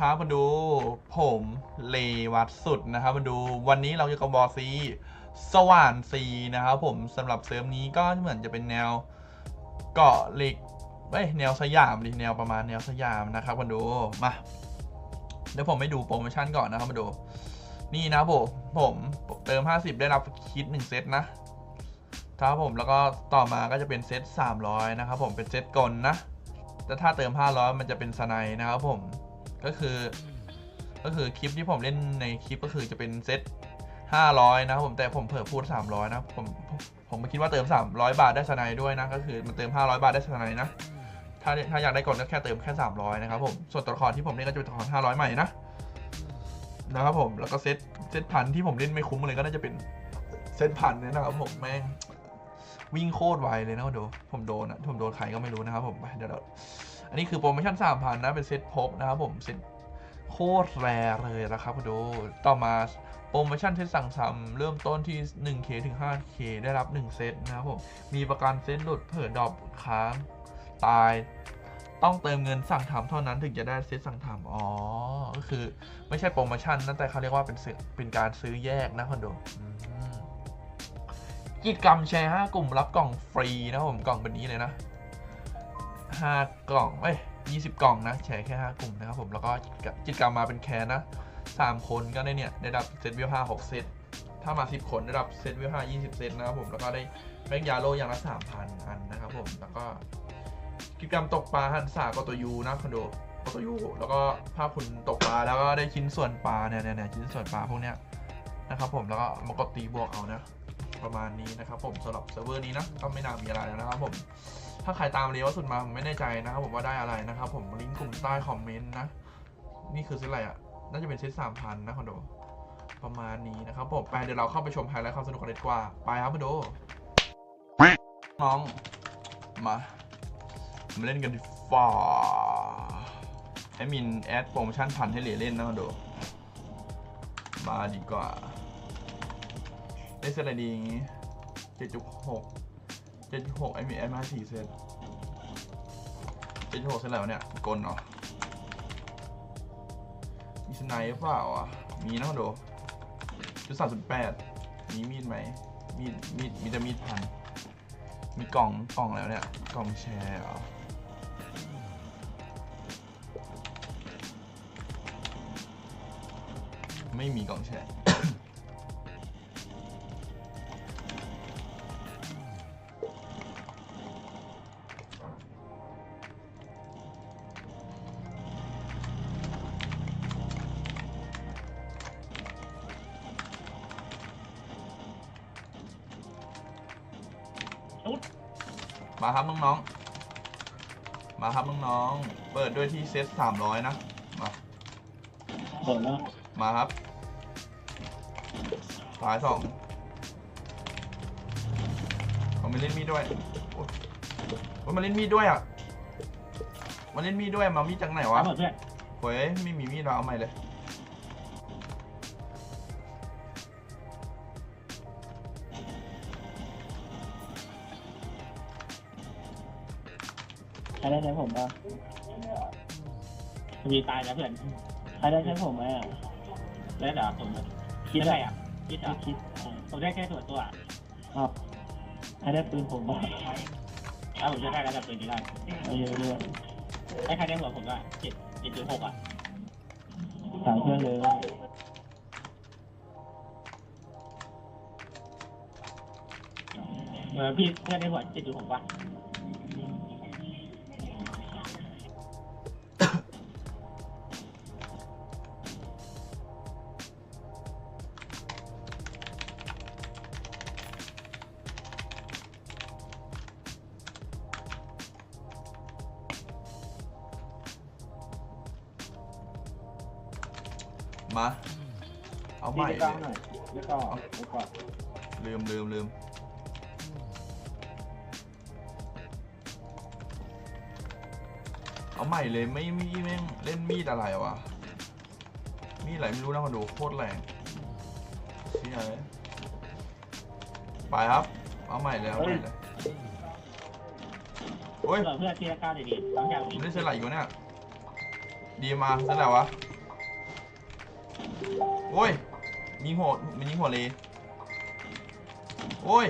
ครับมาดูผมเลวัตสุดนะครับมาดูวันนี้เราจะกับบอสซีสว่านซีนะครับผมสำหรับเซิร์ฟนี้ก็เหมือนจะเป็นแนวเกาะเหล็กเอ้ยแนวสยามดิแนวประมาณแนวสยามนะครับมาดูมาเดี๋ยวผมไปดูโปรโมชั่นก่อนนะครับมาดู นี่นะผมผมเติม 50 ได้รับคิด1เซตนะครับผมแล้วก็ต่อมาก็จะเป็นเซต300นะครับผมเป็นเซตกลนะแต่ถ้าเติม 500 มันจะเป็นสไนนะครับผม ก็คือ ก็คือคลิปที่ผมเล่นในคลิปก็คือจะเป็นเซต500นะครับผมแต่ผมเผื่อพูด300นะผมผมไม่คิดว่าเติม300บาทได้สไนด์ด้วยนะก็คือมันเติม500บาทได้สไนด์นะถ้าถ้าอยากได้ก่อนก็แค่เติมแค่300นะครับผมส่วนตัวละครที่ผมเล่นก็จะเป็นตัวละคร500ใหม่นะนะครับผมแล้วก็เซตเซตพันที่ผมเล่นไม่คุ้มเลยก็น่าจะเป็นเซตพันเนี่ยนะครับผมแม่งวิ่งโคตรไวเลยนะโดผมโดนอะผมโดนใครก็ไม่รู้นะครับผมไปเดี๋ยวเรา อันนี้คือโปรโมชั่นสามพันนะ เป็นเซตพบนะครับผมเซตโคตรแรเลยนะครับคุณดูต่อมาโปรโมชั่นเซตสั่งซ้ำเริ่มต้นที่ 1K ถึง 5K ได้รับ 1 เซตนะครับผม มีประกันเซตหลุดเผื่อดรอปค้างตาย ต้องเติมเงินสั่งทำเท่านั้นถึงจะได้เซตสั่งทำอ๋อ ก็คือไม่ใช่โปรโมชั่นนะแต่เขาเรียกว่าเป็นเป็นการซื้อแยกนะคอนโดกิจกรรมแชร์ 5 กลุ่มรับกล่องฟรีนะผมกล่องแบบนี้เลยนะ 5 กล่องเอ้ย20 กล่องนะแชร์แค่ 5 กลุ่มนะครับผมแล้วก็กิจกรรมมาเป็นแคนนะ 3 คนก็ได้เนี่ยได้รับเซตวิว5 6เซตถ้ามา 10 คนได้รับเซตวิว5 20เซตนะครับผมแล้วก็ได้แบงค์ยาโลอย่างละ3,000 อันนะครับผมแล้วก็กิจกรรมตกปลาหันสากตัวยูนะคอนโดกตัวยูแล้วก็ภาพคุณตกปลาแล้วก็ได้ชิ้นส่วนปลาเนี่ยเนี่ยเนี่ยชิ้นส่วนปลาพวกเนี้ยนะครับผมแล้วก็มากดตีบวกเอานะ ประมาณนี้นะครับผมสำหรับเซิร์ฟเวอร์นี้นะก็ไม่น่ามีอะไรแล้วนะครับผมถ้าใครตามเรียว่าสุดมาผมไม่แน่ใจนะครับผมว่าได้อะไรนะครับผมลิงก์กลุ่มใต้คอมเมนต์นะนี่คือเซตอะไรอะน่าจะเป็นเซตสามพันนะคอนโดประมาณนี้นะครับผมไปเดี๋ยวเราเข้าไปชมไฮไลท์ความสนุกกันเลยดีกว่าไปครับคอนโดน้องมามาเล่นกันดีฟ่าแอดมินแอดโปรโมชั่นพันให้เหรียญเล่นนะมาดูมาดีกว่า ได้เซตอะไรดีเจ็ดจุดหกเจ็ดจุดหกแอมินแอดมาสี่เซตเจ็ดจุดหกเซตอะไรวะเนี่ยกลเหรอมีสไนป์หรือเปล่าอะ มีนะมาดูจุดสามจุดแปดมีมีดไหมมีดมีดมีแต่มีดพัน มีกล่องกล่องแล้วเนี่ย กล่องแชร์เหรอไม่มีกล่องแชร์ มาครับน้องๆ มาครับน้องๆ เปิดด้วยที่เซตสามร้อยนะ มาเปิดแล้วมาครับสายสองเขาไม่เล่นมีดด้วยโอ๊ยโอ๊ยมาเล่นมีดด้วยอะมาเล่นมีดด้วยมามีดจากไหนวะมาเปิดเพื่อนเฮ้ยไม่มีมีดเราเอาใหม่เลย ใครได้ใช้ผมป่ะมีตายนะเพื่อนใครได้ใช้ผมไหมอะได้วเดี๋ผมคิดอะไรอะคิดอะคิดผมได้แค่ส่วนตัวรับใครได้ปืนผมบ้างถ้าผมจะได้แล้วแต่ปืนนี้ได้เยอะด้วยไอ้ใครได้หัวผมด้วยเจ็ดเจ็ดจุดหกอะสามเพื่อนเลยเออพี่เพื่อนได้หัวเจ็ดจุดหกป่ะ มา เอาใหพี่ม่ไปเลกล้องยหน่อยแล้วก็แล้วก็ลืมลืมลืมเอาใหม่เลยไม่มีแม่งเล่นมีดอะไรวะ มีดอะไรไม่รู้นะมาดูโคตรแรงเชี่ยเลยไปครับ เอาใหม่เลยเอาใหม่เลยโอ้ยเพื่อนเพื่อนที่ละก้าวดีๆต้องอย่างมันี้นได้เซนไหลอีกวะเนี่ย ดีมาเซนไหลวะ โอ้ยมีหัวมันยิงหัวเลยโอ้ย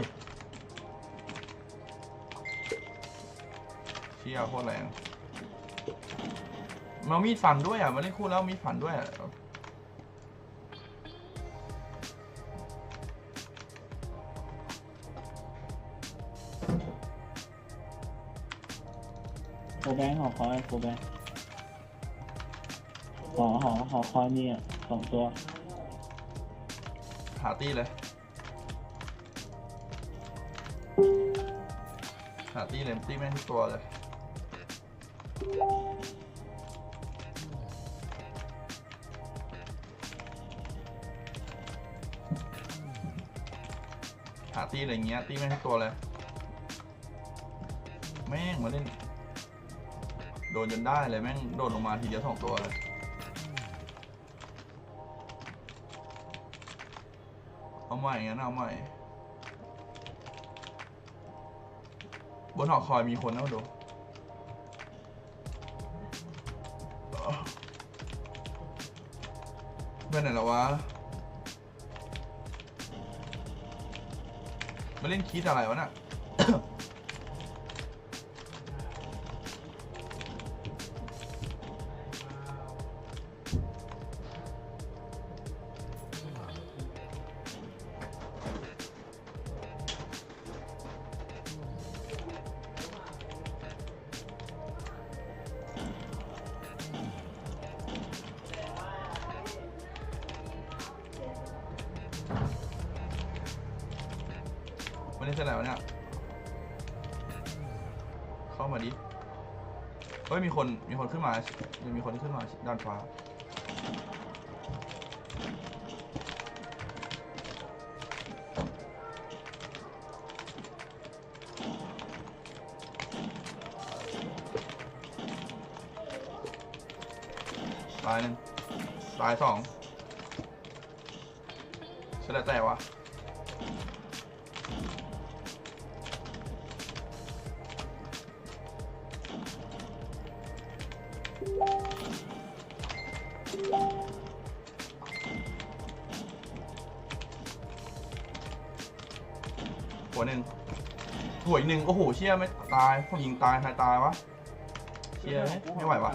เชี่ยโคตรแรงมามีดฟันด้วยอะมาเล่นคู่แล้วมีดฟันด้วยอะโคแบงค์หอคอยโคแบงค์หอหอหอคอยนี่อะสองตัว หาตี้เลย หาตี้เลยตี้แม่งทุกตัวเลยหาตี้อะไรเงี้ยตี้แม่งทุกตัวเลย แม่งมาเล่น โดนจนได้เลยแม่งโดดลงมาทีเดียวสองตัวเลย ใหม่งั้นเอาใหม่ บนหอคอยมีคนนะมาดูไปไหนแล้ววะมาเล่นคิดอะไรวะน่ะ ไม่ได้เสร็จแล้วเนี่ยเข้ามาดิเฮ้ยมีคนมีคนขึ้นมายังมีคนที่ขึ้นมาด้านฟ้าตายหนึ่งตายสองเสร็จแล้วแต่วะ สวยหนึ่งโอ้โหเชี่ยไม่ตายผมยิงตายใครตายวะเชี่ยไม่ไหววะ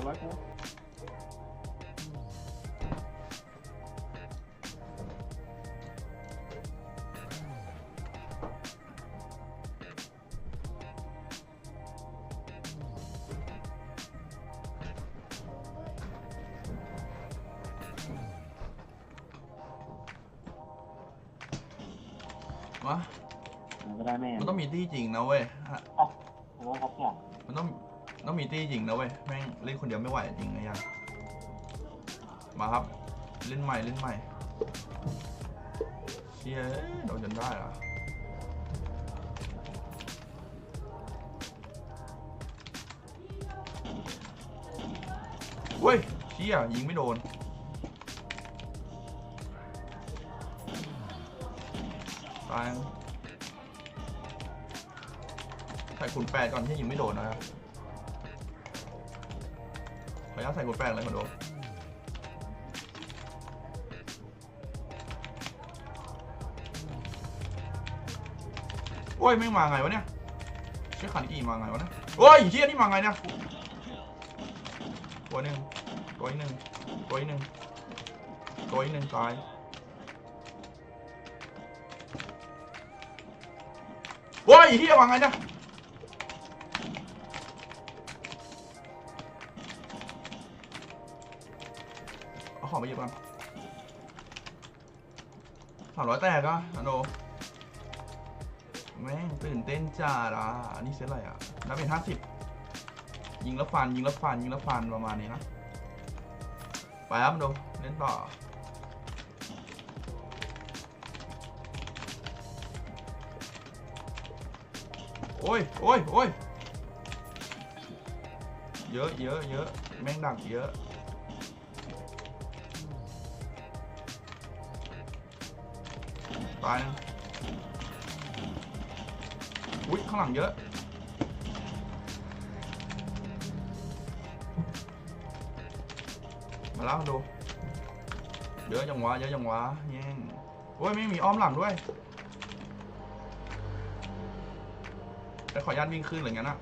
นะเว้ยแม่งเล่นคนเดียวไม่ไหวจริงไงยังมาครับ เล่นใหม่เล่นใหม่เชี่ยโดนจนได้เหรอเว้ยเชี่ยยิงไม่โดนตายใส่ขุนแปดก่อนที่ยิงไม่โดนนะครับ ญาตใส่ขุนแปดเลยคนดูโอ้ยไม่มาไงวะเนี่ยเชื่อขันกี่มาไงวะเนี่ยโอ้ยเฮียนี่มาไงเนี่ยตัวหนึ่งตัวหนึ่งตัวหนึ่งตัวหนึ่งตายโว้ยเฮียวาไงเนี่ย ไปหยิบก่อนสามร้อยแตกอะอันโนแม่งตื่นเต้นจ้าละอันนี้เซตอะไรอะนับเป็นห้าสิบยิงแล้วฟันยิงแล้วฟันยิงแล้วฟันประมาณนี้นะ ไปครับดูเล่นต่อโอ้ยโอ้ยโอ้ยเยอะเยอะเยอะแม่งดักเยอะ ตายนะอุ้ยข้างหลังเยอะ มาแล้วดูเยอะจังวะเยอะจังวะแย่งโอ้ยไม่มีอ้อมหลังด้วยแต่ขออนุญาตวิ่งขึ้นอะไรเงี้ยนะ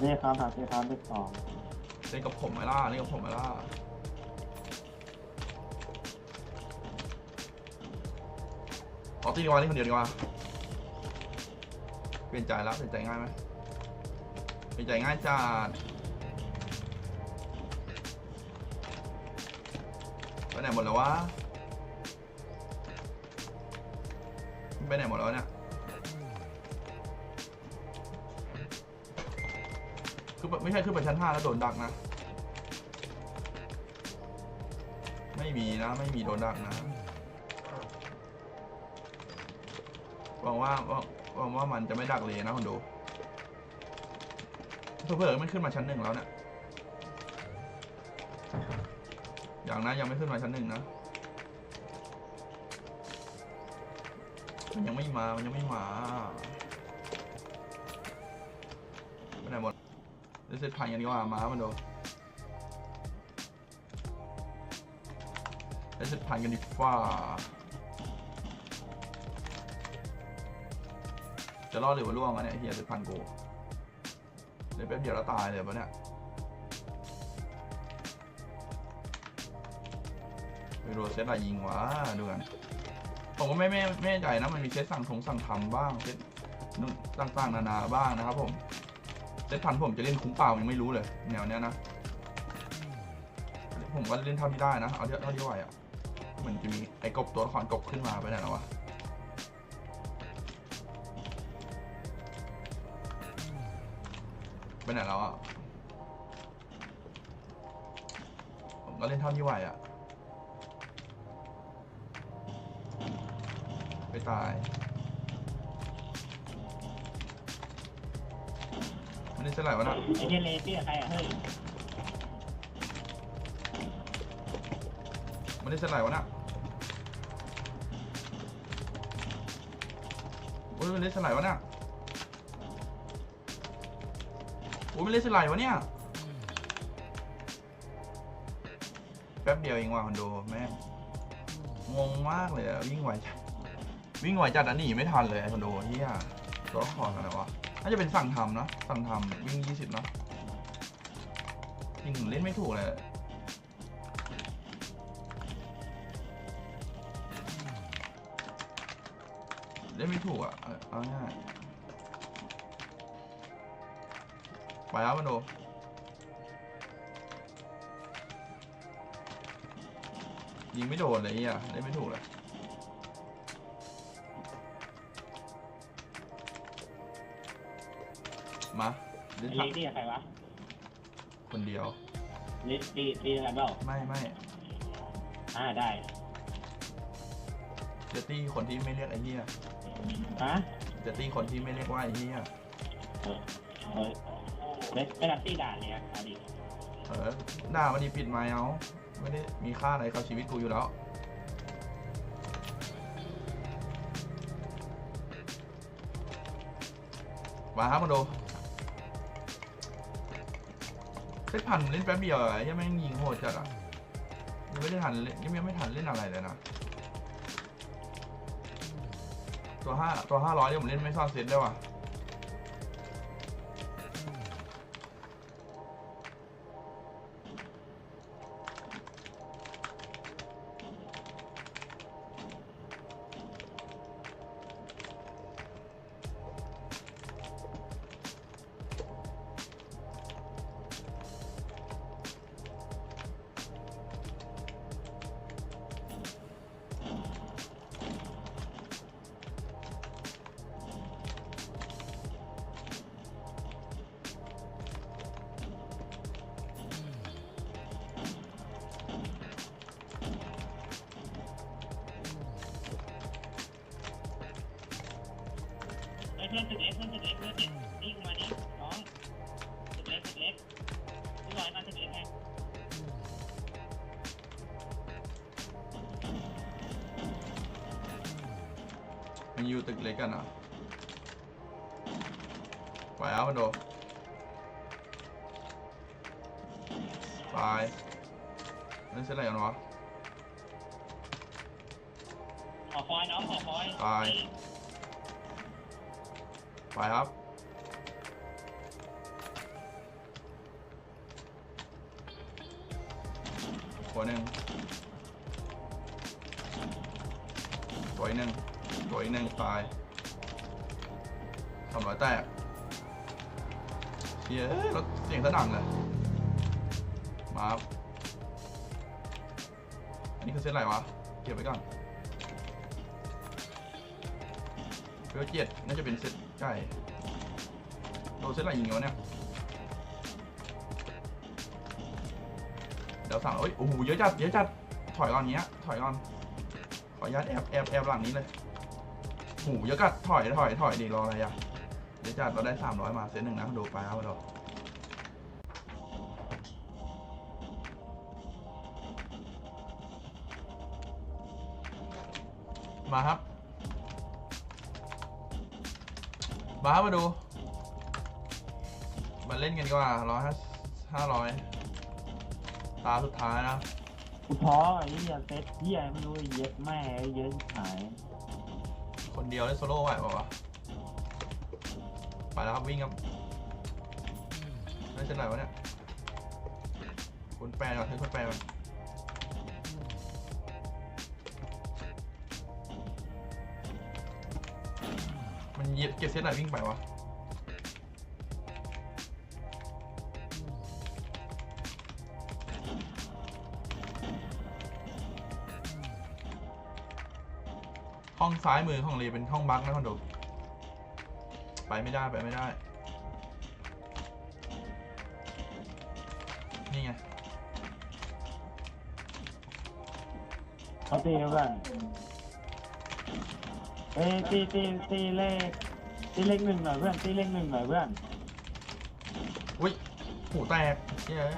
ถามพี่ครับถามพี่ครับเลขสองเล่นกับผมไหมล่ะเล่นกับผมไหมล่ะเอาตีดีกว่านี่คนเดียวดีกว่าเปลี่ยนใจแล้วเปลี่ยนใจง่ายไหมเปลี่ยนใจง่ายจัดไปไหนหมดแล้ววะไปไหนหมดแล้วเนี่ย คือไม่ใช่ขึ้นไปชั้นห้าแล้วโดนดักนะ ไม่มีนะ ไม่มีโดนดักนะหวังว่าหวังว่ามันจะไม่ดักเลยนะคนดูเพื่อๆมันขึ้นมาชั้นหนึ่งแล้วเนี่ยอย่างนะยังไม่ขึ้นมาชั้นหนึ่งนะมันยังไม่มา มันยังไม่มา เดี๋ยวเซตพันกันดีกว่าม้ามันเดี๋ยวเซตพันกันดีกว่าจะรอดหรือว่าล่วงอะเนี่ยเฮียเซตพันกูเดี๋ยวแป๊บเดียวแล้วตายเลยปะเนี่ยไม่รู้เซตอะไรยิงวะดูกันผมก็ไม่ไม่ไม่ใจนะมันมีเซตสั่งทงสั่งทำบ้างเซตนู่นต่างๆนานาบ้างนะครับผม เซตพันผมจะเล่นคุ้มเปล่ายังไม่รู้เลยแนวเนี้ยนะ ผมก็เล่นเท่าที่ได้นะ เอาเท่าที่ไหวอะเหมันจะมีไอ้กบตัวละครกบขึ้นมาไปไหนแล้ววะไปไหนแล้วอะผมก็เล่นเท่าที่ไหวอะไปตาย มันนี่เท่าไหร่วะน่ะไอ้เจเลตี้กับใครอะเฮ้ยมันได้เท่าไหร่วะน่ะโอ้ยมันได้เท่าไหร่วะเนี่ยโอ้ยมันได้เท่าไหร่วะเนี่ย แป๊บเดียวเองว่ะคอนโดแม่งงงมากเลยอะวิ่งไหวจัดวิ่งไหวจัดอันนี้ไม่ทันเลยคอนโดเฮียตัวละครกันนะวะ น่าจะเป็นสั่งทำนะ สั่งทำวิ่งยี่สิบเนาะจริงเล่นไม่ถูกเลยเล่นไม่ถูกอะ เอาเอาง่ายไปแล้วมันโดยิงไม่โดนเลยอะเล่นไม่ถูกเลย มาเล่นเลทักตี้กับใครวะคนเดียวเลตี้ตีกันเปล่าไม่ไม่อ่าได้เจตตี้คนที่ไม่เรียกไอ้เหี้ยฮะเจตตี้คนที่ไม่เรียกว่าไอ้เหี้ยเออเฮ้ยเลตไม่รับตี้ด่าเลยอะเอาดิเออด่ามาดีปิดไม้เอาไม่ได้มีค่าอะไรกับชีวิตกูอยู่แล้ว มาครับมาดู เซตพันเล่นแป๊บเดียวอะยังไม่งยิงโหดจัดอะยังไม่ได้ทันเล่นยังไม่ทันเล่นอะไรเลยนะ ตัวห้าตัวห้าร้อยเนี่ยผมเล่นไม่ซ่อนเซตได้ว่ะ เพื่อนตึกเล็กเพื่อนตึกเล็กเพื่อนตึกนี่กูมาดิน้องตึกเล็กตึกเล็กพี่ลอยมาตึกเล็กไงมันอยู่ตึกเล็กกันเหรอะไปเอามันโดไปเล่นเซตอะไรกันวะขอคอยน้องขอคอยไป ไปครับ ตัวหนึ่งตัวอีกหนึ่งตัวอีกหนึ่งตายสามร้อยแตกเชียเอ้ยรถเสียงสะดังเลยมาครับอันนี้คือเส้นอะไรวะ เก็บไว้ก่อน เบลเจ็ดน่าจะเป็นเซตใกล้โดนเซตอะไรยิงวะเนี่ยเดี๋ยวสั่งเอ้ยโอ้โหเยอะจัดเยอะจัดถอยก่อนเนี้ยถอยก่อนขออนุญาตแอบแอบแอบหลังนี้เลยโอ้โหเยอะจัดถอยถอยถอยดีรออะไรอะเยอะจัดเราได้สามร้อยมาเซตหนึ่งนะดูไปเอาเรามาครับ มาครับมาดู มาเล่นกันดีกว่าร้อยห้าร้อยตาสุดท้ายนะกูท้อไอ้เหี้ยเซตเหี้ยไม่รู้เย็ดแม่เยอะชิบหาย คนเดียวเล่นโซโล่ไหวเปล่าวะไปแล้วครับวิ่งครับไม่ใช่ไหนวะเนี่ยคนแปลก่อนให้คนแปลก่อน เยเก็บเซตไหนวิ่งไปวะห้องซ้ายมือของเลเป็นห้องบั๊กนะคอนโดไปไม่ได้ไปไม่ได้ นี่ไง เขาตีเพื่อน เอ้ยตีตีตีเลขตีเลขหนึ่งหน่อยเพื่อนตีเลขหนึ่งหน่อยเพื่อน อุ้ยหูแตกเย้ย